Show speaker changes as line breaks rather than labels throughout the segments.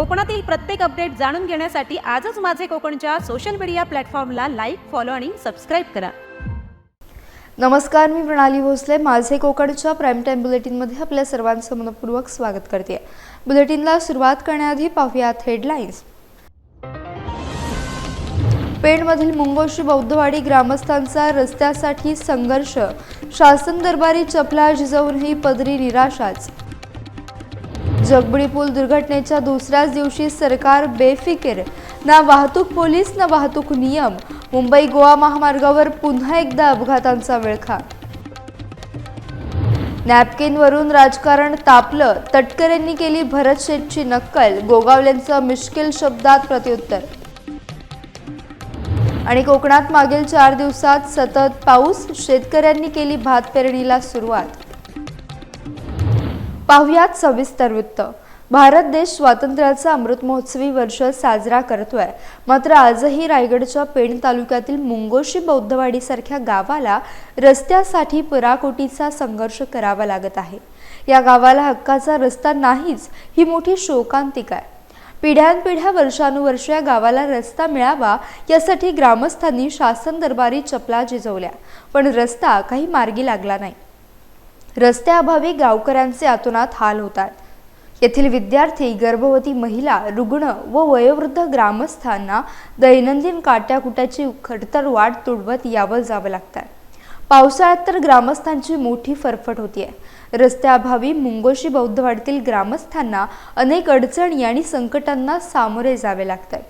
कोकणातील प्रत्येक अपडेट जाणून घेण्यासाठी आजच माझे कोकणच्या सोशल मीडिया प्लॅटफॉर्मला लाईक फॉलो आणि सबस्क्राईब करा.
नमस्कार मी प्रणाली भोसले. माझे कोकणच्या प्राईम टाईम बुलेटिनमध्ये आपल्या सर्वांचं मनपूर्वक स्वागत करते. बुलेटिनला सुरुवात करण्याआधी पाहूयात हेडलाईन्स पेणमधील मुंगोशी बौद्धवाडी ग्रामस्थांचा रस्त्यासाठी संघर्ष. शासन दरबारी चपला झिजवूनही पदरी निराशाच. जगबुडी पूल दुर्घटनेच्या दुसऱ्याच दिवशी सरकार बेफिकीर. ना वाहतूक पोलीस ना वाहतूक नियम. मुंबई गोवा महामार्गावर पुन्हा एकदा अपघातांचा विळखा. नॅपकिनवरून राजकारण तापलं. तटकरेंनी केली भरत शेठची नक्कल. गोगावलेंचं मिश्किल शब्दात प्रत्युत्तर. आणि कोकणात मागील चार दिवसात सतत पाऊस. शेतकऱ्यांनी केली भात पेरणीला सुरुवात. पाहुयात सविस्तर वृत्त. भारत देश स्वातंत्र्याचा अमृत महोत्सवी वर्ष साजरा करतोय. मात्र आजही रायगडच्या पेण तालुक्यातील मुंगोशी बौद्धवाडीसारख्या गावाला रस्त्यासाठी पराकोटीचा संघर्ष करावा लागत आहे. या गावाला हक्काचा रस्ता नाहीच ही मोठी शोकांतिका आहे. पिढ्यानपिढ्या वर्षानुवर्ष या गावाला रस्ता मिळावा यासाठी ग्रामस्थांनी शासन दरबारी चपला झिजवल्या पण रस्ता काही मार्गी लागला नाही. रस्त्याअभावी गावकऱ्यांचे अतोनात हाल होतात. येथील विद्यार्थी गर्भवती महिला रुग्ण व वयोवृद्ध ग्रामस्थांना दैनंदिन काट्याकुट्याची खडतर वाट तुडवत यावं जावं लागतात पावसाळ्यात तर ग्रामस्थांची मोठी फरफट होती आहे रस्त्याअभावी मुंगोशी बौद्धवाडीतील ग्रामस्थांना अनेक अडचणी आणि संकटांना सामोरे जावे लागतंय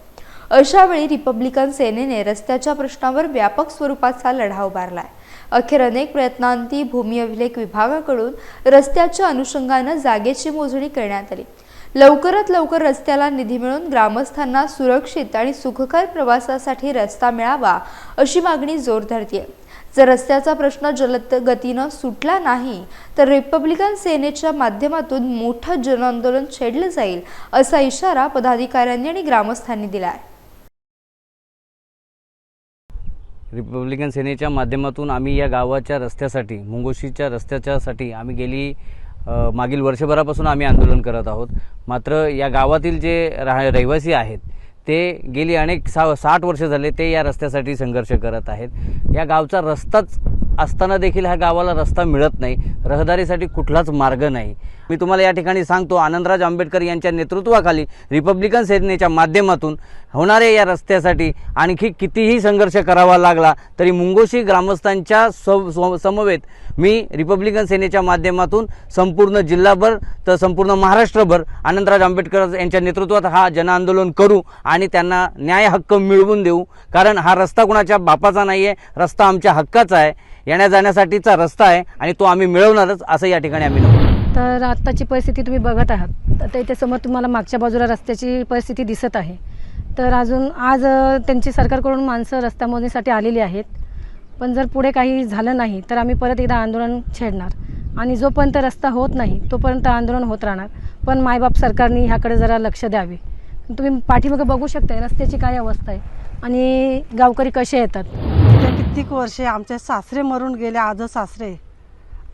अशावेळी रिपब्लिकन सेनेने रस्त्याच्या प्रश्नावर व्यापक स्वरूपाचा लढा आहे अखेर अनेक प्रयत्नांती भूमी अभिलेख विभागाकडून रस्त्याच्या अनुषंगानं जागेची मोजणी करण्यात आली. लवकरात लवकर रस्त्याला निधी मिळून ग्रामस्थांना सुरक्षित आणि सुखकर प्रवासासाठी रस्ता मिळावा अशी मागणी जोर धरतीये. जर रस्त्याचा प्रश्न जलद गतीनं सुटला नाही तर रिपब्लिकन सेनेच्या माध्यमातून मोठं जनआंदोलन छेडलं जाईल असा इशारा पदाधिकाऱ्यांनी आणि ग्रामस्थांनी दिला आहे
रिपब्लिकन सेनेच्या माध्यमातून आम्ही या गावाच्या रस्त्यासाठी मुंगोशीच्या रस्त्याच्यासाठी आम्ही गेली मागील वर्षभरापासून आम्ही आंदोलन करत आहोत. मात्र या गावातील जे राह रहिवासी आहेत ते गेली अनेक सा साठ वर्ष झाले ते या रस्त्यासाठी संघर्ष करत आहेत. या गावचा रस्ताच असताना देखील ह्या गावाला रस्ता मिळत नाही. रहदारीसाठी कुठलाच मार्ग नाही. मी तुम्हाला या ठिकाणी सांगतो आनंदराज आंबेडकर यांच्या नेतृत्वाखाली रिपब्लिकन सेनेच्या माध्यमातून होणाऱ्या या रस्त्यासाठी आणखी कितीही संघर्ष करावा लागला तरी मुंगोशी ग्रामस्थांच्या सव समवेत मी रिपब्लिकन सेनेच्या माध्यमातून संपूर्ण जिल्हाभर तर संपूर्ण महाराष्ट्रभर आनंदराज आंबेडकर यांच्या नेतृत्वात हा जनआंदोलन करू आणि त्यांना न्याय हक्क मिळवून देऊ. कारण हा रस्ता कुणाच्या बापाचा नाही आहे रस्ता आमच्या हक्काचा आहे. येण्या जाण्यासाठीचा रस्ता आहे आणि तो आम्ही मिळवणारच असं या ठिकाणी आम्ही नमूद
तर आत्ताची परिस्थिती तुम्ही बघत आहात. तर इथे तुम्हाला मागच्या बाजूला रस्त्याची परिस्थिती दिसत आहे. तर अजून आज त्यांची सरकारकडून माणसं रस्ता मोजणीसाठी आलेली आहेत. पण जर पुढे काही झालं नाही तर आम्ही परत एकदा आंदोलन छेडणार. आणि जोपर्यंत रस्ता होत नाही तोपर्यंत आंदोलन होत राहणार. पण मायबाप सरकारने ह्याकडे जरा लक्ष द्यावे. तुम्ही पाठीमागं बघू शकताय रस्त्याची काय अवस्था आहे. आणि गावकरी कसे येतात?
गेल्या कित्येक वर्षे आमचे सासरे मरून गेले आज सासरे.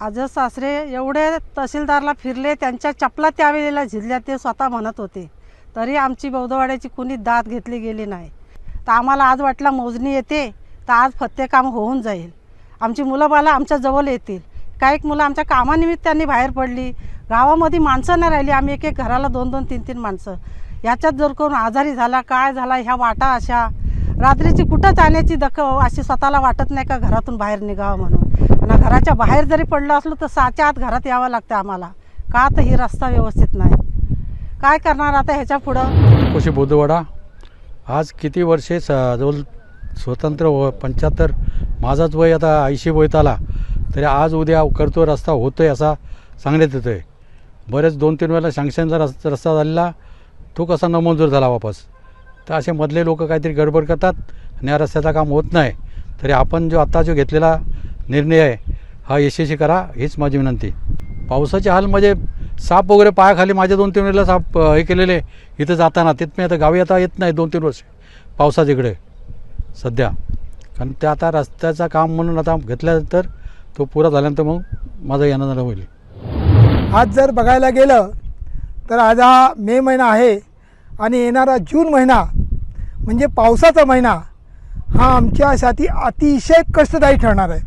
आज सासरे एवढे तहसीलदारला फिरले त्यांच्या चपला त्यावेळेला झिजल्या ते स्वतः म्हणत होते तरी आमची बौद्धवाड्याची कुणी दात घेतली गेली नाही. तर आम्हाला आज वाटला मोजणी येते तर आज फत्ते काम होऊन जाईल. आमची मुलं बाला आमच्या जवळ येतील. काही मुलं आमच्या कामानिमित्ताने बाहेर पडली. गावामध्ये माणसं नाही राहिली आम्ही एक एक घराला दोन दोन तीन तीन माणसं. याच्यात जर करून आजारी झाला काय झाला ह्या वाटा अशा रात्रीची कुठं जाण्याची दख अशी स्वतःला वाटत नाही का घरातून बाहेर निघावं म्हणून. आणि घराच्या बाहेर जरी पडलं असलो तर साच्या आत घरात यावं लागतं आम्हाला. का तर ही रस्ता व्यवस्थित नाही. काय करणार आता ह्याच्या पुढं?
कोशी बुद्धवाडा आज किती वर्षे स जवळ स्वतंत्र व पंच्याहत्तर माझाच वय आता ऐंशी वयत आला तरी आज उद्या करतो रस्ता होतो आहे असा सांगण्यात येतो आहे बरेच दोन तीन वेळेला शँक्शनचा रस रस्ता झालेला तो कसा नमंजूर झाला वापस? तर असे मधले लोक काहीतरी गडबड करतात आणि या रस्त्याचं काम होत नाही. तरी आपण जो आत्ता जो घेतलेला निर्णय आहे हा यशस्वी करा हीच माझी विनंती. पावसाचे हाल म्हणजे साप वगैरे पायाखाली माझ्या दोन तीन वेळेला साप हे केलेले इथं जाताना तिथं मी आता गावी आता येत नाही दोन तीन वर्ष. पावसाच्या इकडे. सध्या. कारण ते आता रस्त्याचं काम म्हणून आता घेतल्यानंतर तो पुरा झाल्यानंतर मग माझं येणं झालं होईल.
आज जर बघायला गेलं तर आज हा मे महिना आहे. आणि येणारा जून महिना म्हणजे पावसाचा महिना हा आमच्यासाठी अतिशय कष्टदायी ठरणार आहे.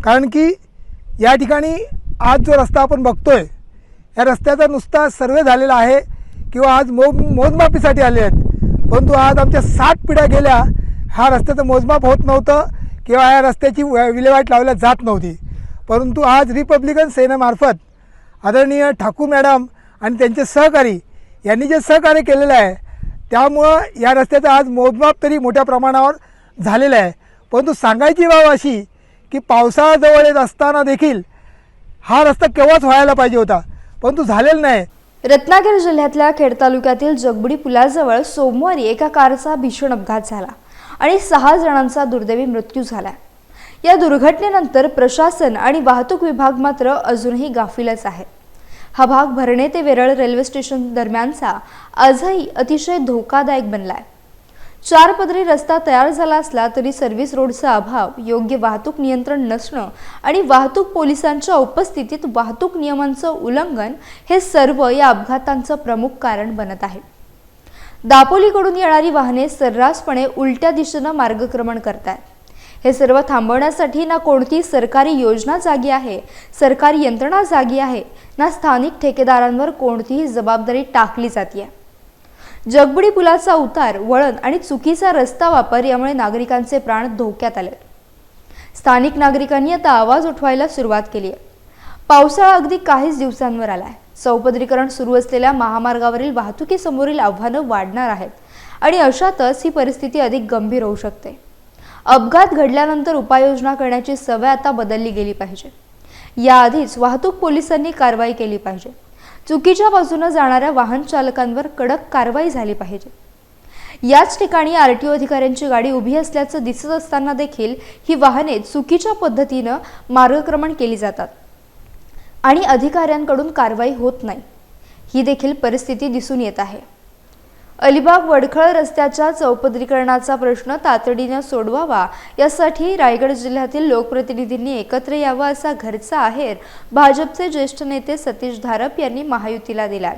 कारण की या ठिकाणी आज जो रस्ता आपण बघतोय या रस्त्याचा नुसता सर्वे झालेला आहे किंवा आज मो मोजमापीसाठी आले आहेत. परंतु आज आमच्या सात पिढ्या गेल्या हा रस्त्याचं मोजमाप होत नव्हतं किंवा या रस्त्याची व- विल्हेवाट लावल्या जात नव्हती. परंतु आज रिपब्लिकन सेनेमार्फत आदरणीय ठाकूर मॅडम आणि त्यांचे सहकारी यांनी जे सहकार्य केलेलं आहे त्यामुळं या रस्त्याचं आज मोजमाप तरी मोठ्या प्रमाणावर झालेलं आहे. परंतु सांगायची बाब अशी की पावसाळाजवळ येत असताना देखील हा रस्ता केव्हाच व्हायला पाहिजे होता? परंतु झालेला नाही.
रत्नागिरी जिल्ह्यातल्या खेड तालुक्यातील जगबुडी पुलाजवळ सोमवारी एका कारचा भीषण अपघात झाला आणि सहा जणांचा दुर्दैवी मृत्यू झाला. या दुर्घटनेनंतर प्रशासन आणि वाहतूक विभाग मात्र अजूनही गाफिलच आहे. हा भाग भरणे ते वेरळ रेल्वे स्टेशन दरम्यानचा आजही अतिशय धोकादायक बनलाय. चार पदरी रस्ता तयार झाला असला तरी सर्व्हिस रोडचा अभाव योग्य वाहतूक नियंत्रण नसणं आणि वाहतूक पोलिसांच्या उपस्थितीत वाहतूक नियमांचं उल्लंघन हे सर्व या अपघातांचं प्रमुख कारण बनत आहे. दापोलीकडून येणारी वाहने सर्रासपणे उलट्या दिशेनं मार्गक्रमण करतात हे सर्व थांबवण्यासाठी ना कोणती सरकारी योजना जागी आहे सरकारी यंत्रणा जागी आहे ना स्थानिक ठेकेदारांवर कोणतीही जबाबदारी टाकली जाते जगबुडी पुलाचा उतार वळण आणि चुकीचा रस्ता वापर यामुळे नागरिकांचे प्राण धोक्यात आले. स्थानिक नागरिकांनी आता आवाज उठवायला सुरुवात केली आहे. पावसाळा अगदी काहीच दिवसांवर आलाय. चौपदरीकरण सुरू असलेल्या महामार्गावरील वाहतुकीसमोरील आव्हानं वाढणार आहेत आणि अशातच ही परिस्थिती अधिक गंभीर होऊ शकते. अपघात घडल्यानंतर उपाययोजना करण्याची सवय आता बदलली गेली पाहिजे. याआधीच वाहतूक पोलिसांनी कारवाई केली पाहिजे. चुकीच्या बाजूनं जाणाऱ्या वाहन चालकांवर कडक कारवाई झाली पाहिजे. याच ठिकाणी आर टी ओ अधिकाऱ्यांची गाडी उभी असल्याचं दिसत असताना देखील ही वाहने चुकीच्या पद्धतीनं मार्गक्रमण केली जातात आणि अधिकाऱ्यांकडून कारवाई होत नाही. ही देखील परिस्थिती दिसून येत आहे. अलिबाग वडखळ रस्त्याच्या चौपदरीकरणाचा प्रश्न तातडीनं सोडवावा यासाठी रायगड जिल्ह्यातील लोकप्रतिनिधींनी एकत्र यावं असा घरचा आहेर भाजपचे ज्येष्ठ नेते सतीश धारप यांनी महायुतीला दिला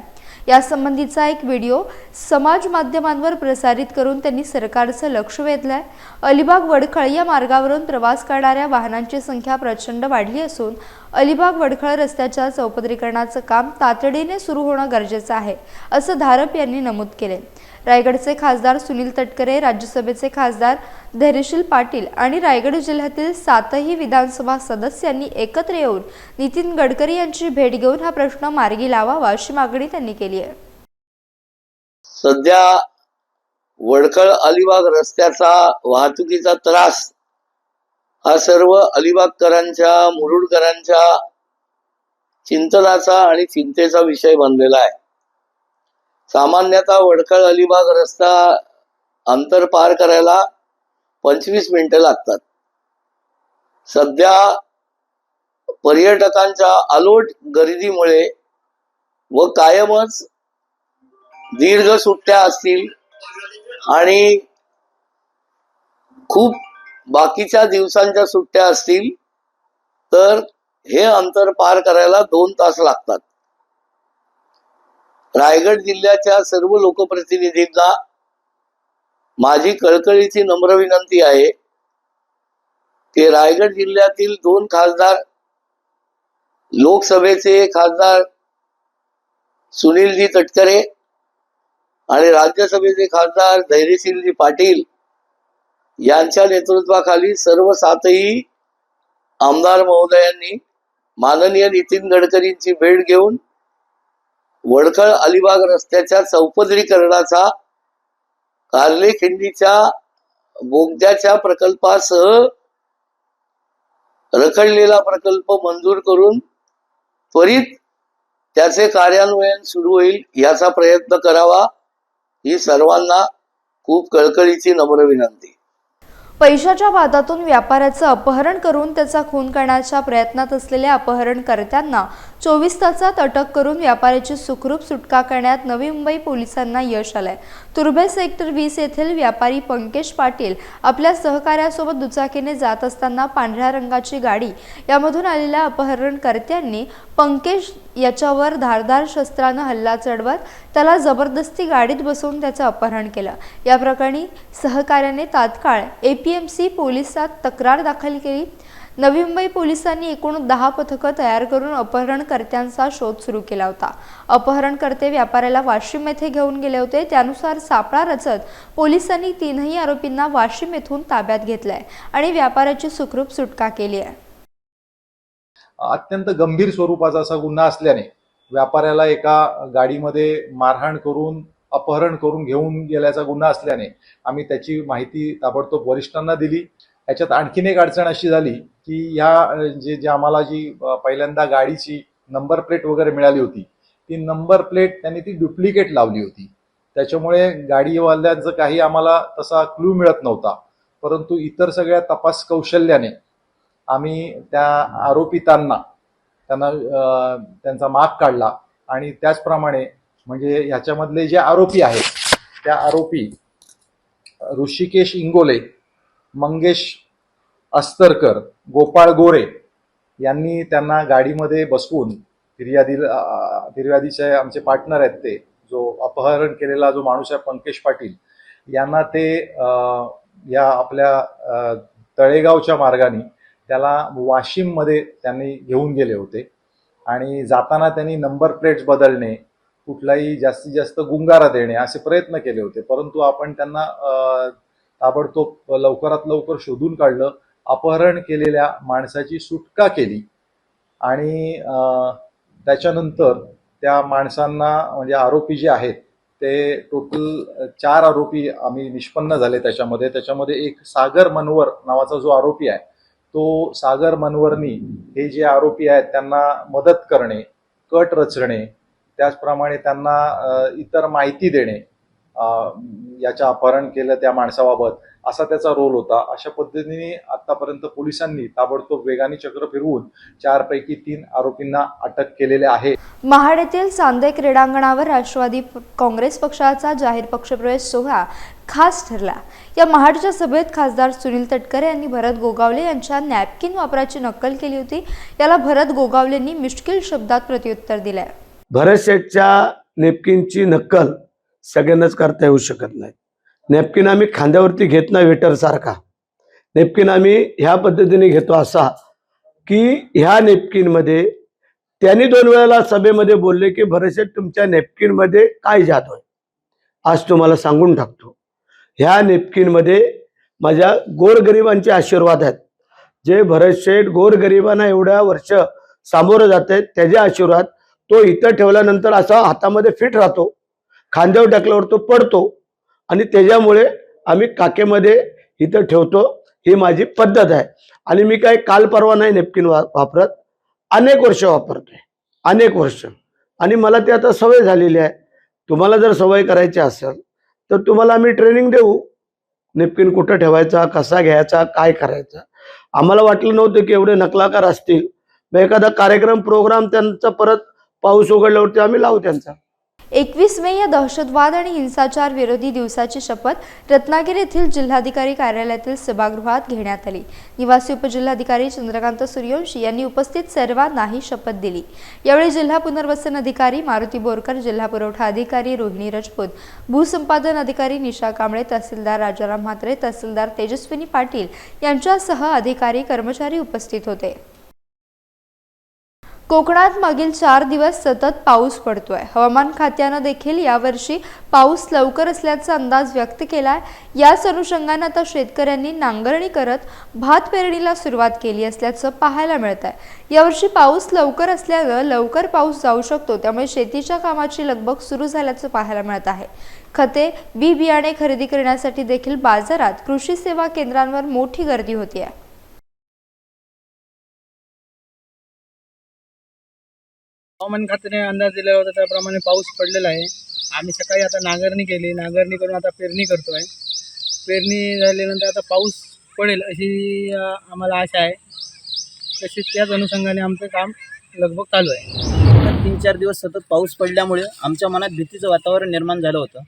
यासंबंधीचा एक व्हिडिओ समाज माध्यमांवर प्रसारित करून त्यांनी सरकारचं लक्ष वेधलंय. अलिबाग वडखळ या मार्गावरून प्रवास करणाऱ्या वाहनांची संख्या प्रचंड वाढली असून अलिबाग वडखळ रस्त्याच्या चौपदरीकरणाचं काम तातडीने सुरू होणं गरजेचं आहे असं धारप यांनी नमूद केले रायगडचे खासदार सुनील तटकरे राज्यसभेचे खासदार धैर्यशील पाटील आणि रायगड जिल्ह्यातील सातही विधानसभा सदस्यांनी एकत्र येऊन नितीन गडकरी यांची भेट घेऊन हा प्रश्न मार्गी लावावा अशी मागणी त्यांनी केली आहे.
सध्या वडकळ अलिबाग रस्त्याचा वाहतुकीचा त्रास हा सर्व अलिबागकरांच्या मुरुडकरांच्या चिंतनाचा आणि चिंतेचा विषय बनलेला आहे. सामान्यतः वडखळ अलिबाग रस्ता अंतर पार करायला पंचवीस मिनिटं लागतात. सध्या पर्यटकांच्या अलोट गर्दीमुळे व कायमच दीर्घ सुट्ट्या असतील आणि खूप बाकीच्या दिवसांच्या सुट्ट्या असतील तर हे अंतर पार करायला दोन तास लागतात. रायगड जिल्ह्याच्या सर्व लोकप्रतिनिधींना माझी कळकळीची नम्र विनंती आहे की रायगड जिल्ह्यातील दोन खासदार लोकसभेचे खासदार सुनीलजी तटकरे आणि राज्यसभेचे खासदार धैर्यशीलजी पाटील यांच्या नेतृत्वाखाली सर्व सातही आमदार महोदयांनी माननीय नितीन गडकरींची भेट घेऊन वडखळ अलिबाग रस्त्याच्या चौपदरीकरणाचा कार्ले खिंडीच्या बोगद्याच्या प्रकल्पासह रखडलेला प्रकल्प मंजूर करून त्वरित त्याचे कार्यान्वयन सुरू होईल याचा प्रयत्न करावा ही सर्वांना खूप कळकळीची नम्र विनंती.
पैशाच्या वादातून व्यापाऱ्याचं अपहरण करून त्याचा खून करण्याच्या प्रयत्नात असलेल्या अपहरणकर्त्यांना चोवीस तासात अटक करून व्यापाऱ्याची सुखरूप सुटका करण्यात नवी मुंबई पोलिसांना यश आलंय. तुर्भे सेक्टर वीस येथील व्यापारी पंकेश पाटील आपल्या सहकाऱ्यासोबत दुचाकीने जात असताना पांढऱ्या रंगाची गाडी यामधून आलेल्या अपहरणकर्त्यांनी पंकेश याच्यावर धारदार शस्त्रानं हल्ला चढवत त्याला जबरदस्ती गाडीत बसवून त्याचं अपहरण केलं. या प्रकरणी सहकार्याने तात्काळ एपीएमसी पोलिसात तक्रार दाखल केली. नवी मुंबई पोलिसांनी एकूण दहा पथकं तयार करून अपहरणकर्त्यांचा शोध सुरू केला होता. अपहरणकर्ते व्यापाऱ्याला वाशिम येथे घेऊन गेले होते. त्यानुसार सापळा रचत पोलिसांनी तीनही आरोपींना वाशिम येथून ताब्यात घेतलंय आणि व्यापाऱ्याची सुखरूप सुटका केली आहे.
अत्यंत गंभीर स्वरूपाचा असा गुन्हा असल्याने व्यापाऱ्याला एका गाडीमध्ये मारहाण करून अपहरण करून घेऊन गेल्याचा गुन्हा असल्याने आम्ही त्याची माहिती ताबडतोब वरिष्ठांना दिली. याच्यात आणखीन एक अडचण अशी झाली की ह्या जे जे आम्हाला जी पहिल्यांदा गाडीची नंबर प्लेट वगैरे मिळाली होती ती नंबर प्लेट त्यांनी ती डुप्लिकेट लावली होती. त्याच्यामुळे गाडीवाल्यांचं काही आम्हाला तसा क्लू मिळत नव्हता. परंतु इतर सगळ्या तपास कौशल्याने आम्ही त्या आरोपितांना त्यांना त्यांचा माग काढला आणि त्याचप्रमाणे म्हणजे ह्याच्यामधले जे आरोपी आहेत त्या आरोपी ऋषिकेश इंगोले मंगेश अस्तरकर गोपाळ गोरे यांनी त्यांना गाडीमध्ये बसवून फिर्यादी फिर्यादीचे आमचे पार्टनर आहेत ते जो अपहरण केलेला जो माणूस आहे पंकेश पाटील यांना ते या आपल्या तळेगावच्या मार्गाने त्याला वाशिममध्ये त्यांनी घेऊन गेले होते. आणि जाताना त्यांनी नंबर प्लेट्स बदलणे कुठलाही जास्तीत जास्त गुंगारा देणे असे प्रयत्न केले होते. परंतु आपण त्यांना ताबडतोब लवकरात लवकर शोधून काढलं अपहरण केलेल्या माणसाची सुटका केली. आणि त्याच्यानंतर त्या माणसांना म्हणजे आरोपी जे आहेत ते टोटल चार आरोपी आम्ही निष्पन्न झाले त्याच्यामध्ये. त्याच्यामध्ये एक सागर मनवर नावाचा जो आरोपी आहे तो सागर मनवरनी हे जे आरोपी आहेत त्यांना मदत करणे कट रचणे त्याचप्रमाणे त्यांना इतर माहिती देणे याच्या अपहरण केलं त्या माणसाबाबत असा त्याचा रोल होता. अशा पद्धतीने आतापर्यंत पोलिसांनी ताबडतोब वेगाने चक्र फिरवून चारपैकी तीन आरोपींना अटक केलेले आहे.
महाड येथील चांदे क्रीडांगणावर राष्ट्रवादी काँग्रेस पक्षाचा जाहीर पक्षप्रवेश सोहळा खास ठरला. या महाडच्या सभेत खासदार सुनील तटकरे यांनी भरत गोगावले यांच्या नॅपकिन वापराची नक्कल केली होती. याला भरत गोगावलेंनी मिष्किल शब्दात प्रत्युत्तर दिलंय.
भरत शेठच्या नेपकिनची नक्कल सगळ्यांनाच करता येऊ शकत नाही. नॅपकिन आम्ही खांद्यावरती घेत नाही वेटरसारखा. नेपकिन आम्ही ह्या पद्धतीने घेतो असा की ह्या नेपकिनमध्ये त्यांनी दोन वेळेला सभेमध्ये बोलले की बरेचसे तुमच्या नेपकिनमध्ये काय जात आहे आज तुम्हाला सांगून टाकतो. ह्या नेपकिनमध्ये माझ्या गोरगरिबांचे आशीर्वाद आहेत. जे भरत शेठ गोरगरिबांना एवढ्या वर्ष सामोरं जात आहेत त्याचे आशीर्वाद तो इथं ठेवल्यानंतर असा हातामध्ये फिट राहतो. खांद्यावर टाकल्यावर तो पडतो आणि त्याच्यामुळे आम्ही काकेमध्ये इथं ठेवतो. ही माझी पद्धत आहे. आणि मी काय काल परवा नाही नेपकिन वा वापरत. अनेक वर्ष वापरतोय. अनेक वर्ष. आणि मला ते आता सवय झालेली आहे. तुम्हाला जर सवय करायची असेल तर तुम्हाला आम्ही ट्रेनिंग देऊ. नेपकिन कुठं ठेवायचा कसा घ्यायचा काय करायचा? आम्हाला वाटलं नव्हतं की एवढे नकलाकार असतील. मग एखादा कार्यक्रम प्रोग्राम त्यांचा परत पाऊस उघडल्यावरती आम्ही लावू त्यांचा.
एकवीस मे या दहशतवाद आणि हिंसाचार विरोधी दिवसाची शपथ रत्नागिरी येथील जिल्हाधिकारी कार्यालयातील सभागृहात घेण्यात आली. निवासी उपजिल्हाधिकारी चंद्रकांत सूर्यवंशी यांनी उपस्थित सर्वांना ही शपथ दिली. यावेळी जिल्हा पुनर्वसन अधिकारी मारुती बोरकर जिल्हा पुरवठा अधिकारी रोहिणी रजपूत भूसंपादन अधिकारी निशा कांबळे तहसीलदार राजाराम म्हात्रे तहसीलदार तेजस्विनी पाटील यांच्यासह अधिकारी कर्मचारी उपस्थित होते. कोकणात मागील चार दिवस सतत पाऊस पडतोय. हवामान खात्यानं देखील यावर्षी पाऊस लवकर असल्याचा अंदाज व्यक्त केलाय. याच अनुषंगानं आता शेतकऱ्यांनी नांगरणी करत भात पेरणीला सुरुवात केली असल्याचं पाहायला मिळत आहे यावर्षी पाऊस लवकर असल्यानं लवकर पाऊस जाऊ शकतो. त्यामुळे शेतीच्या कामाची लगबग सुरू झाल्याचं पाहायला मिळत आहे. खते बी बियाणे खरेदी करण्यासाठी देखील बाजारात कृषी सेवा केंद्रांवर मोठी गर्दी होती आहे
हवामान खात्याने अंदाज दिलेला होता त्याप्रमाणे पाऊस पडलेला आहे. आम्ही सकाळी आता नांगरणी केली. नांगरणी करून आता पेरणी करतो आहे पेरणी झाल्यानंतर आता पाऊस पडेल अशी आम्हाला आशा आहे. तसेच त्याच अनुषंगाने आमचं काम लगभग चालू आहे. तीन चार दिवस सतत पाऊस पडल्यामुळे आमच्या मनात भीतीचं वातावरण निर्माण झालं होतं.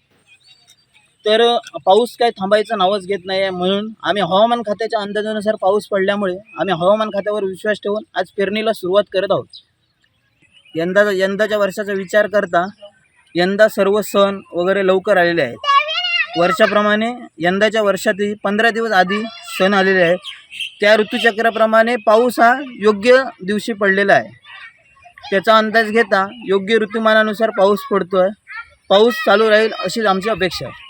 तर पाऊस काय थांबायचं नावच घेत नाही आहे म्हणून आम्ही हवामान खात्याच्या अंदाजानुसार पाऊस पडल्यामुळे आम्ही हवामान खात्यावर विश्वास ठेवून आज पेरणीला सुरुवात करत आहोत. यंदाचा यंदाच्या वर्षाचा विचार करता यंदा सर्व सण वगैरे लवकर आलेले आहेत. वर्षाप्रमाणे यंदाच्या वर्षातही पंधरा दिवस आधी सण आलेले आहेत. त्या ऋतूचक्राप्रमाणे पाऊस हा योग्य दिवशी पडलेला आहे. त्याचा अंदाज घेता योग्य ऋतुमानानुसार पाऊस पडतो आहे पाऊस चालू राहील अशीच आमची अपेक्षा आहे.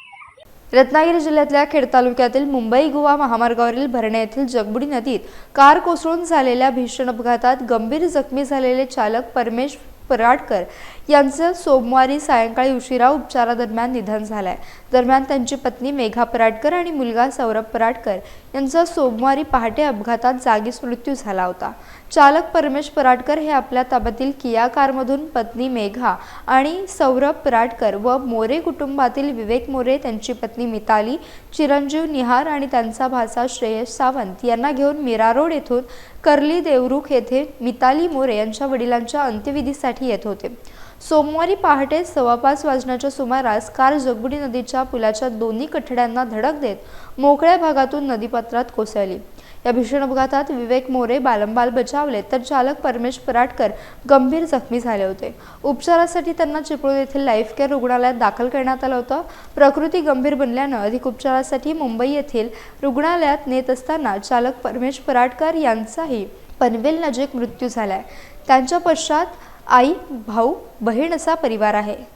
रत्नागिरी जिल्ह्यातल्या खेड तालुक्यातील मुंबई गोवा महामार्गावरील भरणे येथील जगबुडी नदीत कार कोसळून झालेल्या भीषण अपघातात गंभीर जखमी झालेले चालक परमेश पराडकर यांचं सोमवारी सायंकाळी उशिरा उपचारादरम्यान निधन झालंय. दरम्यान त्यांची पत्नी मेघा पराडकर आणि मुलगा सौरभ पराडकर यांचा सोमवारी पहाटे अपघातात जागीच मृत्यू झाला होता. चालक परमेश पराडकर हे आपल्या ताब्यातील किया कारमधून पत्नी मेघा आणि सौरभ पराडकर व मोरे कुटुंबातील विवेक मोरे त्यांची पत्नी मिताली चिरंजीव निहार आणि त्यांचा भाचा श्रेयस सावंत यांना घेऊन मीरा रोड येथून कर्ली देवरुख येथे मिताली मोरे यांच्या वडिलांच्या अंत्यविधीसाठी येत होते. सोमवारी पहाटे सव्वापाच वाजण्याच्या सुमारास कार जगबुडी नदीच्या पुलाच्या दोन्ही कठड्यांना धडक देत मोकळ्या भागातून नदीपात्रात कोसळली. या भीषण अपघातात विवेक मोरे बालंबाल बचावले तर चालक परमेश पराटकर गंभीर जखमी झाले होते. उपचारासाठी त्यांना चिपळूण येथील लाईफ केअर रुग्णालयात दाखल करण्यात आलं होतं. प्रकृती गंभीर बनल्यानं अधिक उपचारासाठी मुंबई येथील रुग्णालयात नेत असताना चालक परमेश पराटकर यांचाही पनवेल नजीक मृत्यू झालाय. त्यांच्या पश्चात आई भाऊ बहीण असा परिवार आहे.